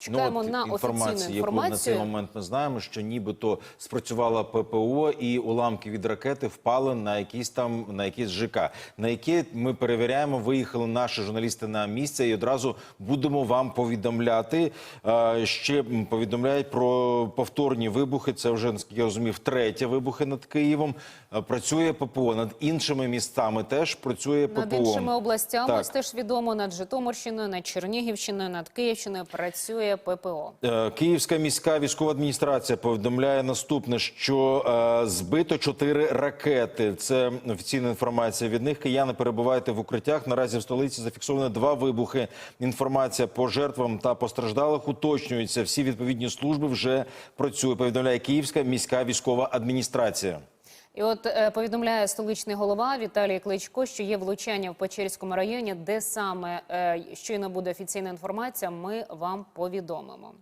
Чекаємо от на офіційну яку на цей момент ми знаємо, що нібито спрацювала ППО і уламки від ракети впали на якісь там на якісь ЖК, на які ми перевіряємо. Виїхали наші журналісти на місце і одразу будемо вам повідомляти. Е, Ще повідомляють про повторні вибухи. Це вже наскільки я розумів, третє вибухи над Києвом. Е, Працює ППО над іншими містами. Теж працює ППО. Над іншими областями Так. теж відомо над Житомирщиною, над Чернігівщиною, над Київщиною працює ППО. Е, Київська міська військова адміністрація повідомляє наступне, що е, збито чотири ракети. Це офіційна інформація від них. Кияни перебувають в укриттях. Наразі в столиці зафіксовано два вибухи. Інформація по жертвам та постраждалих уточнюється. Всі відповідні служби вже працюють. Повідомляє Київська міська військова адміністрація. І от е, повідомляє столичний голова Віталій Кличко, що є влучання в Печерському районі, де саме е, щойно буде офіційна інформація, ми вам повідомимо.